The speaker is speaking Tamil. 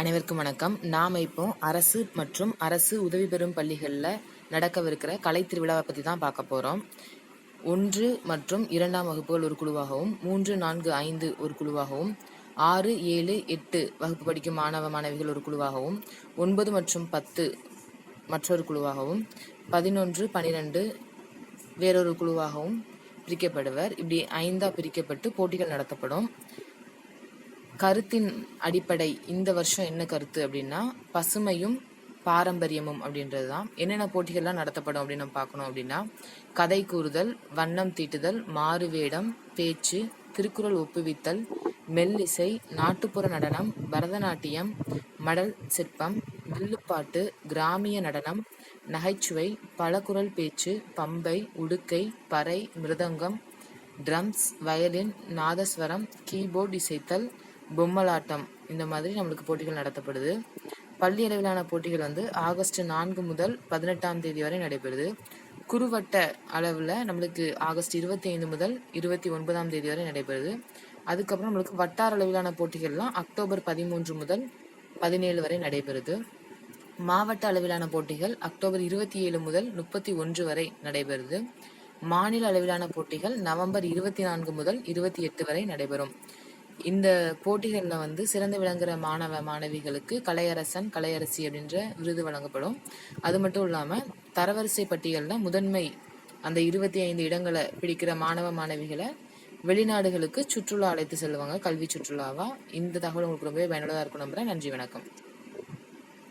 அனைவருக்கும் வணக்கம். நாம் இப்போ அரசு மற்றும் அரசு உதவி பெறும் பள்ளிகளில் நடக்கவிருக்கிற கலை திருவிழாவை பற்றி தான் பார்க்க போகிறோம் ஒன்று மற்றும் இரண்டாம் வகுப்புகள் ஒரு குழுவாகவும் மூன்று நான்கு ஐந்து ஒரு குழுவாகவும் ஆறு ஏழு எட்டு வகுப்பு படிக்கும் மாணவ மாணவிகள் ஒரு குழுவாகவும் ஒன்பது மற்றும் பத்து மற்றொரு குழுவாகவும் பதினொன்று பனிரெண்டு வேறொரு குழுவாகவும் பிரிக்கப்படுவர். இப்படி ஐந்தாக பிரிக்கப்பட்டு போட்டிகள் நடத்தப்படும். கருத்தின் அடிப்படை இந்த வருஷம் என்ன கருத்து அப்படின்னா பசுமையும் பாரம்பரியமும் அப்படின்றது தான் என்னென்ன போட்டிகள்லாம் நடத்தப்படும் அப்படின்னு நம்ம பார்க்கணும் அப்படின்னா கதை கூறுதல் வண்ணம் தீட்டுதல் மாறுவேடம் பேச்சு திருக்குறள் ஒப்புவித்தல் மெல்லிசை நாட்டுப்புற நடனம் பரதநாட்டியம் மடல் சிற்பம் வில்லுப்பாட்டு கிராமிய நடனம் நகைச்சுவை பலகுரல் பேச்சு பம்பை உடுக்கை பறை மிருதங்கம் ட்ரம்ஸ் வயலின் நாதஸ்வரம் கீபோர்ட் இசைத்தல் பொம்மலாட்டம் இந்த மாதிரி நம்மளுக்கு போட்டிகள் நடத்தப்படுது. பள்ளி அளவிலான போட்டிகள் வந்து ஆகஸ்ட் நான்கு முதல் பதினெட்டாம் தேதி வரை நடைபெறுது. குறுவட்ட அளவில் நம்மளுக்கு ஆகஸ்ட் இருபத்தி ஐந்து முதல் இருபத்தி ஒன்பதாம் தேதி வரை நடைபெறுது. அதுக்கப்புறம் நம்மளுக்கு வட்டார அளவிலான போட்டிகள்லாம் அக்டோபர் பதிமூன்று முதல் பதினேழு வரை நடைபெறுது. மாவட்ட அளவிலான போட்டிகள் அக்டோபர் இருபத்தி ஏழு முதல் முப்பத்தி ஒன்று வரை நடைபெறுது. மாநில அளவிலான போட்டிகள் நவம்பர் இருபத்தி நான்கு முதல் இருபத்தி எட்டு வரை நடைபெறும். இந்த போட்டிகளில் வந்து சிறந்து விளங்குகிற மாணவ மாணவிகளுக்கு கலையரசன் கலையரசி அப்படின்ற விருது வழங்கப்படும். அது மட்டும் இல்லாமல் தரவரிசை பட்டியலில் முதன்மை அந்த இருபத்தி ஐந்து இடங்களை பிடிக்கிற மாணவ மாணவிகளை வெளிநாடுகளுக்கு சுற்றுலா அழைத்து செல்லுவாங்க. கல்வி சுற்றுலாவா? இந்த தகவல் உங்களுக்கு ரொம்பவே பயனுள்ளதாக இருக்கும் நம்புறேன். நன்றி வணக்கம்.